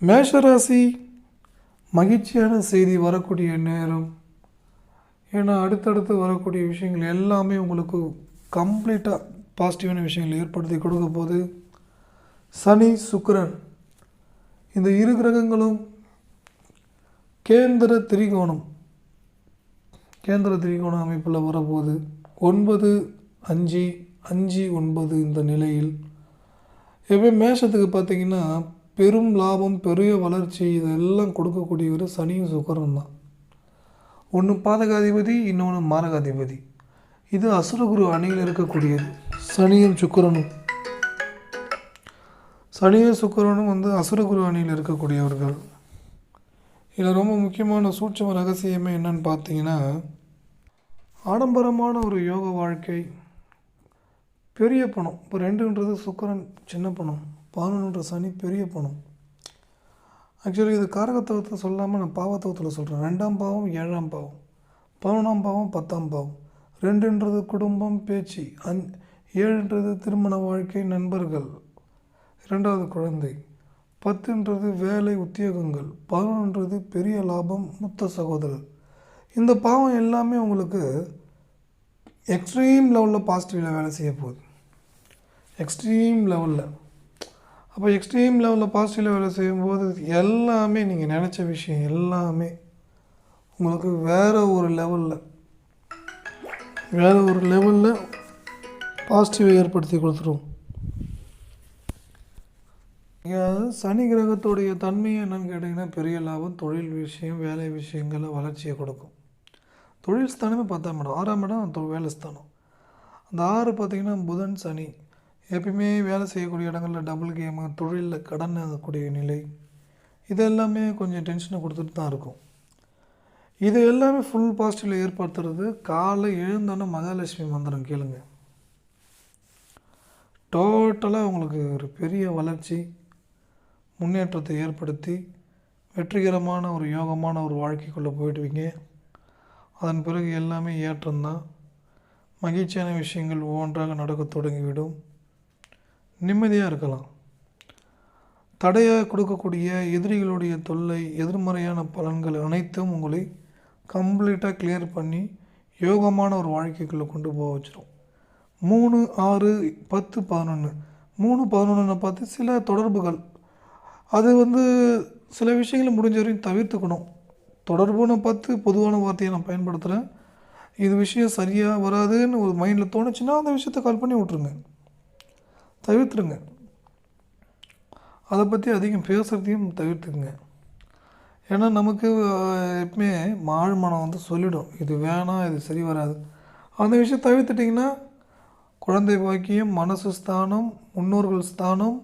மேஷராசி மகிழ்ச்சியான செய்தி வரக்கூடிய நேரம். ஏன்னா அடுத்தடுத்து வரக்கூடிய விஷயங்கள் எல்லாமே உங்களுக்கு கம்ப்ளீட்டாக பாசிட்டிவான விஷயங்கள் ஏற்படுத்தி கொடுக்க போது சனி சுக்கரன். இந்த இரு கிரகங்களும் கேந்திர திரிகோணம். கேந்திர திரிகோண அமைப்பில் வரப்போகுது. ஒன்பது அஞ்சு அஞ்சு ஒன்பது இந்த நிலையில். எப்போ மேஷத்துக்கு பார்த்தீங்கன்னா பெரும் லாபம் பெரிய வளர்ச்சி இதெல்லாம் கொடுக்கக்கூடியவர் சனியும் சுக்கரன் தான். ஒன்று பாதகாதிபதி இன்னொன்று மாரகாதிபதி. இது அசுரகுரு அணியில் இருக்கக்கூடியது. சனியும் சுக்கிரனும். சனியும் சுக்கிரனும் வந்து அசுரகுரு அணியில் இருக்கக்கூடியவர்கள். இதில் ரொம்ப முக்கியமான சூட்சம ரகசியமே என்னன்னு பார்த்தீங்கன்னா ஆடம்பரமான ஒரு யோக வாழ்க்கை பெரிய பணம். இப்போ ரெண்டுன்றது சுக்கிரன் சின்ன பணம். பதினொன்று சனி பெரிய பணம். ஆக்சுவலி இது காரகத்துவத்தை சொல்லாமல் நான் பாவத்துவத்தில் சொல்கிறேன் ரெண்டாம் பாவம் ஏழாம் பாவம். பதினொன்றாம் பாவம் பத்தாம் பாவம். ரெண்டுன்றது குடும்பம் பேச்சு. அந் ஏழுன்றது திருமண வாழ்க்கை நண்பர்கள். இரண்டாவது குழந்தை. பத்துன்றது வேலை உத்தியோகங்கள். பதினொன்றது பெரிய லாபம் மூத்த சகோதரர். இந்த பாவம் எல்லாமே உங்களுக்கு எக்ஸ்ட்ரீம் லெவலில் பாசிட்டிவில் வேலை செய்ய போகுது. எக்ஸ்ட்ரீம் லெவலில் அப்போ எக்ஸ்ட்ரீம் லெவலில் பாசிட்டிவ் வேலை செய்யும்போது எல்லாமே நீங்கள் நினச்ச விஷயம் எல்லாமே உங்களுக்கு வேறு ஒரு லெவலில் வேறு ஒரு லெவலில் பாசிட்டிவை ஏற்படுத்தி கொடுத்துரும். சனி கிரகத்துடைய தன்மை என்னன்னு கேட்டிங்கன்னா பெரிய லாபம் தொழில் விஷயம் வேலை விஷயங்களில் வளர்ச்சியை கொடுக்கும். தொழில் ஸ்தானமே பத்தாம் இடம் ஆறாம் இடம் வேலை ஸ்தானம். அந்த ஆறு பார்த்திங்கன்னா புதன் சனி. எப்பயுமே வேலை செய்யக்கூடிய இடங்களில் டபுள் கேமு தொழிலில் கடன் ஆகக்கூடிய நிலை இது எல்லாமே கொஞ்சம் டென்ஷனை கொடுத்துட்டு தான் இருக்கும். இது எல்லாமே ஃபுல் பாசிட்டிவில் ஏற்படுத்துறது காலை எழுந்தோன்னே மகாலட்சுமி மந்திரம் கேளுங்க. டோட்டலாக உங்களுக்கு ஒரு பெரிய வளர்ச்சி முன்னேற்றத்தை ஏற்படுத்தி வெற்றிகரமான ஒரு யோகமான ஒரு வாழ்க்கைக்குள்ளே போயிடுவீங்க. அதன் பிறகு எல்லாமே ஏற்றம்தான் மகிழ்ச்சியான விஷயங்கள் ஒவ்வொன்றாக நடக்கத் தொடங்கிவிடும். நிம்மதியாக இருக்கலாம். தடையாக கொடுக்கக்கூடிய எதிரிகளுடைய தொல்லை எதிர்மறையான பலன்கள் அனைத்தும் உங்களை கம்ப்ளீட்டாக கிளியர் பண்ணி யோகமான ஒரு வாழ்க்கைக்குள்ளே கொண்டு போக வச்சிடும் மூணு ஆறு பத்து பதினொன்று மூணு பதினொன்றுன்னு பார்த்து சில தொடர்புகள். அது வந்து சில விஷயங்களை முடிஞ்ச வரையும் தவிர்த்துக்கணும். தொடர்புன்னு பார்த்து பொதுவான வார்த்தையை நான் பயன்படுத்துகிறேன் இது விஷயம் சரியாக வராதுன்னு ஒரு மைண்டில் தோணுச்சுன்னா அந்த விஷயத்தை கால் பண்ணி விட்ருங்க தவிர்த்துருங்க அதை பற்றி அதிகம் பேசுகிறதையும் தவிர்த்துக்குங்க. ஏன்னா நமக்கு எப்பவுமே ஆழ்மனம் வந்து சொல்லிடும். இது வேணாம் இது சரி வராது. அந்த விஷயம் தவிர்த்துட்டிங்கன்னா குழந்தை பாக்கியம் மனசு ஸ்தானம் முன்னோர்கள் ஸ்தானம்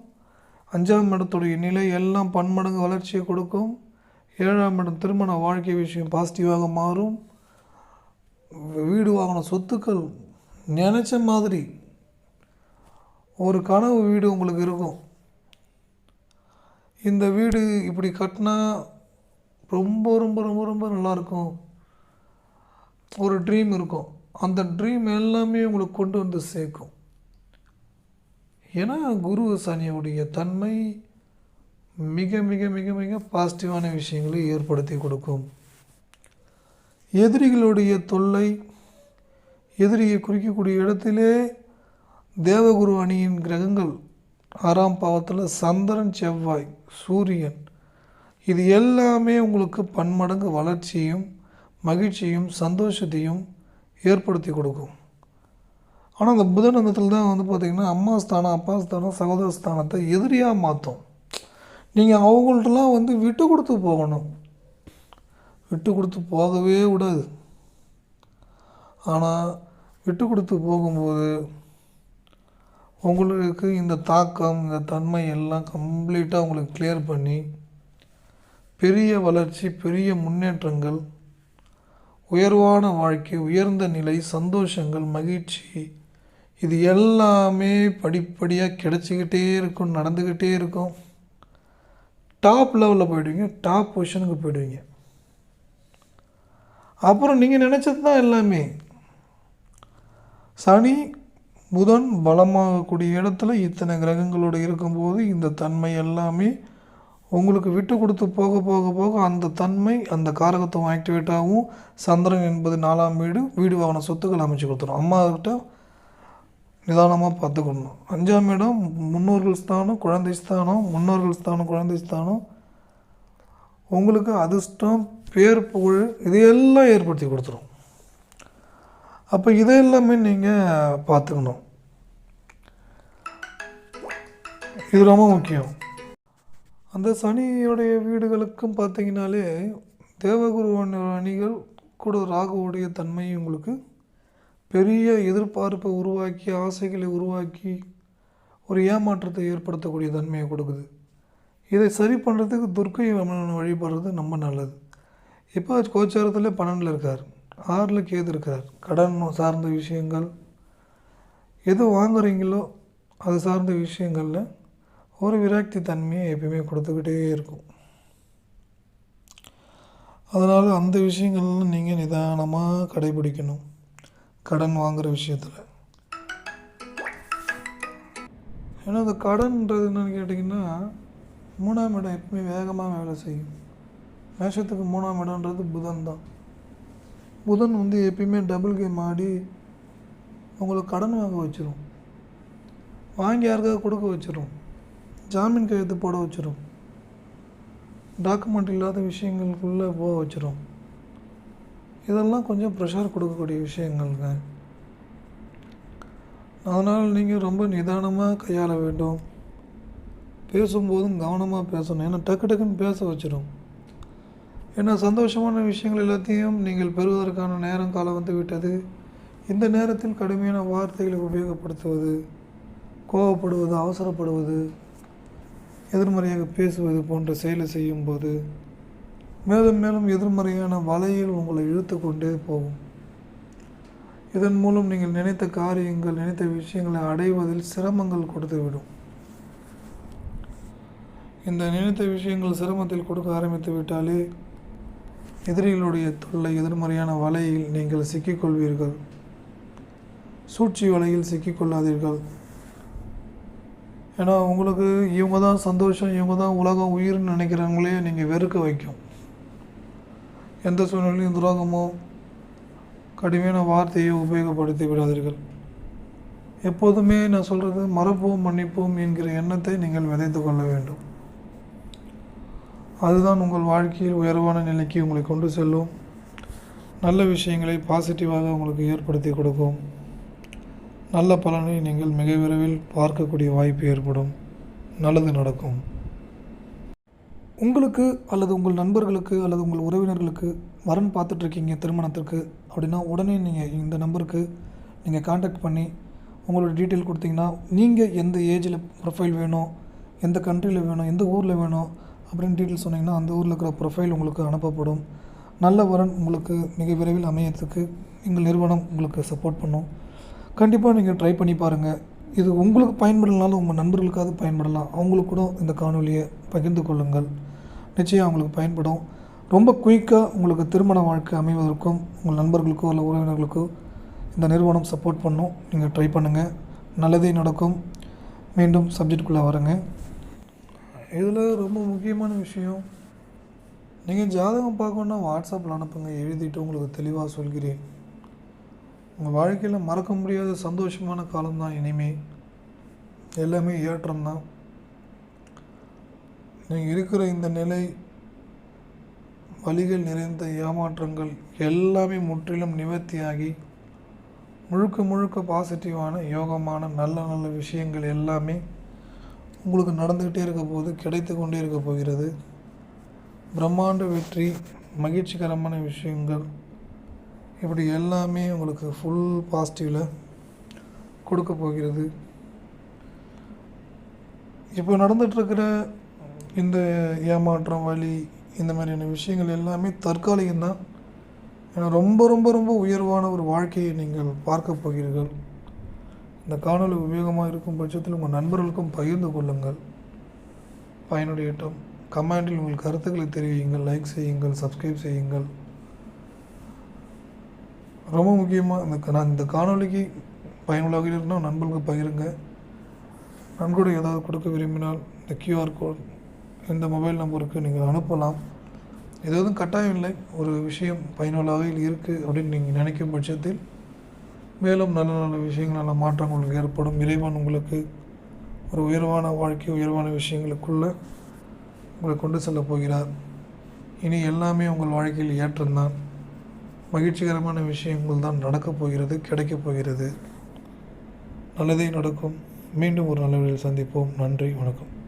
அஞ்சாம் இடத்துடைய நிலை எல்லாம் பன்மடங்கு வளர்ச்சியை கொடுக்கும். ஏழாம் இடம் திருமண வாழ்க்கை விஷயம் பாசிட்டிவாக மாறும். வீடு வாங்கின சொத்துக்கள் நினச்ச மாதிரி ஒரு கனவு வீடு உங்களுக்கு இருக்கும். இந்த வீடு இப்படி கட்டினா ரொம்ப ரொம்ப ரொம்ப ரொம்ப நல்லாயிருக்கும். ஒரு ட்ரீம் இருக்கும். அந்த ட்ரீம் எல்லாமே உங்களுக்கு கொண்டு வந்து சேர்க்கும். ஏன்னா குரு சனியுடைய தன்மை மிக மிக மிக மிக பாசிட்டிவான விஷயங்களை ஏற்படுத்தி கொடுக்கும். எதிரிகளுடைய தொல்லை எதிரியை குறிக்கக்கூடிய இடத்திலே தேவகுரு அணியின் கிரகங்கள் ஆறாம் பாவத்தில் சந்திரன் செவ்வாய் சூரியன். இது எல்லாமே உங்களுக்கு பன்மடங்கு வளர்ச்சியும் மகிழ்ச்சியும் சந்தோஷத்தையும் ஏற்படுத்தி கொடுக்கும். ஆனால் அந்த புதன் அந்தத்தில் தான் வந்து பார்த்திங்கன்னா அம்மா ஸ்தானம் அப்பா ஸ்தானம் சகோதர ஸ்தானத்தை எதிரியாக மாற்றும் நீங்கள் அவங்கள்ட்டலாம் வந்து விட்டு கொடுத்து போகணும். விட்டு கொடுத்து போகவே விடாது ஆனால் விட்டு கொடுத்து போகும்போது உங்களுக்கு இந்த தாக்கம் இந்த தன்மை எல்லாம் கம்ப்ளீட்டாக உங்களுக்கு கிளியர் பண்ணி பெரிய வளர்ச்சி பெரிய முன்னேற்றங்கள் உயர்வான வாழ்க்கை உயர்ந்த நிலை சந்தோஷங்கள் மகிழ்ச்சி இது எல்லாமே படிப்படியாக கிடச்சிக்கிட்டே இருக்கும் நடந்துக்கிட்டே இருக்கும். டாப் லெவலில் போயிடுவீங்க டாப் பொசிஷனுக்கு போயிடுவீங்க. அப்புறம் நீங்கள் நினச்சது தான் எல்லாமே. சனி புதன் பலமாகக்கூடிய இடத்துல இத்தனை கிரகங்களோடு இருக்கும்போது இந்த தன்மை எல்லாமே உங்களுக்கு விட்டு கொடுத்து போக போக போக அந்த தன்மை அந்த காரகத்துவம் ஆக்டிவேட் ஆகும் சந்திரன் என்பது நாலாம் வீடு வீடு வாகன சொத்துக்கள் அமைச்சு கொடுத்துரும். அம்மாக்கிட்ட நிதானமாக பார்த்துக்கணும். அஞ்சாம் இடம் முன்னோர்கள் ஸ்தானம் குழந்தை ஸ்தானம் முன்னோர்கள் ஸ்தானம் குழந்தை ஸ்தானம். உங்களுக்கு அதிர்ஷ்டம் பேர் புகழ் இதையெல்லாம் ஏற்படுத்தி கொடுத்துரும். அப்போ இதை எல்லாமே நீங்கள் பார்த்துக்கணும் இது ரொம்ப முக்கியம். அந்த சனியுடைய வீடுகளுக்கும் பார்த்தீங்கனாலே தேவகுரு அணிகள் கூட ராகுவுடைய தன்மை உங்களுக்கு பெரிய எதிர்பார்ப்பை உருவாக்கி ஆசைகளை உருவாக்கி ஒரு ஏமாற்றத்தை ஏற்படுத்தக்கூடிய தன்மையை கொடுக்குது. இதை சரி பண்ணுறதுக்கு துர்க்கை வழிபடுறது ரொம்ப நல்லது. இப்போ கோச்சாரத்தில் பன்னெண்டில் இருக்கார். ஆறில் கேது இருக்கிறார். கடன் சார்ந்த விஷயங்கள். எது வாங்குறீங்களோ அது சார்ந்த விஷயங்களில் ஒரு விராக்தி தன்மையை எப்பயுமே கொடுத்துக்கிட்டே இருக்கும். அதனால் அந்த விஷயங்கள்லாம் நீங்கள் நிதானமாக கடைபிடிக்கணும். கடன் வாங்குகிற விஷயத்தில். ஏன்னா அந்த கடன்ன்றது என்னென்னு கேட்டிங்கன்னா மூணாம் இடம் எப்பவுமே வேகமாக வேலை செய்யும். மேஷத்துக்கு மூணாம் இடம்ன்றது புதன் தான் புதன் வந்து எப்பயுமே டபுள் கேம் ஆடி உங்களை கடன் வாங்க வச்சிடும் வாங்கி யாருக்காவது கொடுக்க வச்சிடும் ஜாமீன் கையெழுத்து போட வச்சிடும் டாக்குமெண்ட் இல்லாத விஷயங்களுக்குள்ளே போக வச்சிடும் இதெல்லாம் கொஞ்சம் ப்ரெஷர் கொடுக்கக்கூடிய விஷயங்கள்ங்க. அதனால் நீங்கள் ரொம்ப நிதானமாக கையாள வேண்டும். பேசும்போதும் கவனமாக பேசணும். ஏன்னா டக்கு டக்குன்னு பேச வச்சிடும் ஏன்னா சந்தோஷமான விஷயங்கள் எல்லாத்தையும் நீங்கள் பெறுவதற்கான நேரம் காலம் வந்து விட்டது. இந்த நேரத்தில் கடுமையான வார்த்தைகளை உபயோகப்படுத்துவது கோவப்படுவது அவசரப்படுவது எதிர்மறையாக பேசுவது போன்ற செயலை செய்யும்போது மேலும் மேலும் எதிர்மறையான வலையில் உங்களை இழுத்து கொண்டே போகும். இதன் மூலம் நீங்கள் நினைத்த காரியங்கள் நினைத்த விஷயங்களை அடைவதில் சிரமங்கள் கொடுத்துவிடும். இந்த நினைத்த விஷயங்கள் சிரமத்தில் கொடுக்க ஆரம்பித்து விட்டாலே எதிரிகளுடைய தொல்லை எதிர்மறையான வலையில் நீங்கள் சிக்கிக்கொள்வீர்கள். சூழ்ச்சி வலையில் சிக்கிக்கொள்ளாதீர்கள். ஏன்னா உங்களுக்கு இவங்க தான் சந்தோஷம் இவங்க தான் உலகம் உயிர்னு நினைக்கிறவங்களே நீங்கள் வெறுக்க வைக்கும். எந்த சூழ்நிலையும் துரோகமோ கடுமையான வார்த்தையை உபயோகப்படுத்தி விடாதீர்கள். எப்போதுமே நான் சொல்கிறது மறப்போம் மன்னிப்போம் என்கிற எண்ணத்தை நீங்கள் விதைத்து கொள்ள வேண்டும். அதுதான் உங்கள் வாழ்க்கையில் உயர்வான நிலைக்கு உங்களை கொண்டு செல்லும். நல்ல விஷயங்களை பாசிட்டிவாக உங்களுக்கு ஏற்படுத்தி கொடுக்கும். நல்ல பலனை நீங்கள் மிக விரைவில் பார்க்கக்கூடிய வாய்ப்பு ஏற்படும். நல்லது நடக்கும். உங்களுக்கு அல்லது உங்கள் நண்பர்களுக்கு அல்லது உங்கள் உறவினர்களுக்கு வரன் பார்த்துட்ருக்கீங்க திருமணத்திற்கு அப்படின்னா உடனே நீங்கள் இந்த நம்பருக்கு நீங்கள் காண்டாக்ட் பண்ணி உங்களோட டீட்டெயில் கொடுத்தீங்கன்னா நீங்கள் எந்த ஏஜில் ப்ரொஃபைல் வேணும் எந்த கண்ட்ரியில் வேணும் எந்த ஊரில் வேணும் அப்படின்னு டீட்டெயில் சொன்னீங்கன்னா அந்த ஊரில் இருக்கிற ப்ரொஃபைல் உங்களுக்கு அனுப்பப்படும். நல்ல வரன் உங்களுக்கு மிக விரைவில் அமையத்துக்கு எங்கள் நிறுவனம் உங்களுக்கு சப்போர்ட் பண்ணும். கண்டிப்பாக நீங்கள் ட்ரை பண்ணி பாருங்கள் இது உங்களுக்கு பயன்படலனாலும் உங்கள் நண்பர்களுக்காவது பயன்படலாம். அவங்களுக்கு கூட இந்த காணொலியை பகிர்ந்து கொள்ளுங்கள். நிச்சயம் அவங்களுக்கு பயன்படும். ரொம்ப குயிக்காக உங்களுக்கு திருமண வாழ்க்கை அமைவதற்கும் உங்கள் நண்பர்களுக்கோ இல்லை உறவினர்களுக்கோ இந்த நிறுவனம் சப்போர்ட் பண்ணும். நீங்கள் ட்ரை பண்ணுங்கள் நல்லதே நடக்கும். மீண்டும் சப்ஜெக்டுக்குள்ளே வரேங்க. இதில் ரொம்ப முக்கியமான விஷயம் நீங்கள் ஜாதகம் பார்க்கணுன்னா வாட்ஸ்அப்பில் அனுப்புங்க எழுதிட்டு உங்களுக்கு தெளிவாக சொல்கிறேன். உங்கள் வாழ்க்கையில் மறக்க முடியாத சந்தோஷமான காலம்தான் இனிமே. எல்லாமே ஏற்றம் தான். நீங்கள் இருக்கிற இந்த நிலை வழிகள் நிறைந்த ஏமாற்றங்கள் எல்லாமே முற்றிலும் நிவர்த்தியாகி முழுக்க முழுக்க பாசிட்டிவான யோகமான நல்ல நல்ல விஷயங்கள் எல்லாமே உங்களுக்கு நடந்துக்கிட்டே இருக்க போது கிடைத்து கொண்டே இருக்க போகிறது. பிரம்மாண்ட வெற்றி மகிழ்ச்சிகரமான விஷயங்கள். இப்படி எல்லாமே உங்களுக்கு ஃபுல் பாசிட்டிவில் கொடுக்க போகிறது. இப்போ நடந்துகிட்ருக்கிற இந்த ஏமாற்றம் வழி இந்த மாதிரியான விஷயங்கள் எல்லாமே தற்காலிகம்தான். ஏன்னா ரொம்ப ரொம்ப ரொம்ப உயர்வான ஒரு வாழ்க்கையை நீங்கள் பார்க்க போகிறீர்கள். இந்த காணொளி உபயோகமாக இருக்கும் பட்சத்தில் உங்கள் நண்பர்களுக்கும் பகிர்ந்து கொள்ளுங்கள். பயனுடையட்டும் கமெண்டில் உங்கள் கருத்துக்களை தெரிவியுங்கள் லைக் செய்யுங்கள் சப்ஸ்கிரைப் செய்யுங்கள். ரொம்ப முக்கியமாக இந்த க- நான் இந்த காணொளிக்கு பயனுள்ளாக இருந்தால் நண்பர்களுக்கு பகிருங்க. நன்கொடை ஏதாவது கொடுக்க விரும்பினால் இந்த கியூஆர் கோட் இந்த மொபைல் நம்பருக்கு நீங்கள் அனுப்பலாம். எதுவும் கட்டாயம் இல்லை. ஒரு விஷயம் பயனுள்ளாக இருக்குது அப்படின்னு நீங்கள் நினைக்கும் பட்சத்தில் மேலும் நல்ல நல்ல விஷயங்கள் நல்ல மாற்றங்கள் ஏற்படும். இறைவன் உங்களுக்கு ஒரு உயர்வான வாழ்க்கை உயர்வான விஷயங்களுக்குள்ள உங்களை கொண்டு செல்ல போகிறார். இனி எல்லாமே உங்கள் வாழ்க்கையில் ஏற்றம்தான். மகிழ்ச்சிகரமான விஷயங்கள் தான் நடக்கப் போகிறது கிடைக்கப் போகிறது. நல்லதே நடக்கும். மீண்டும் ஒரு நல்ல வழியில் சந்திப்போம். நன்றி வணக்கம்.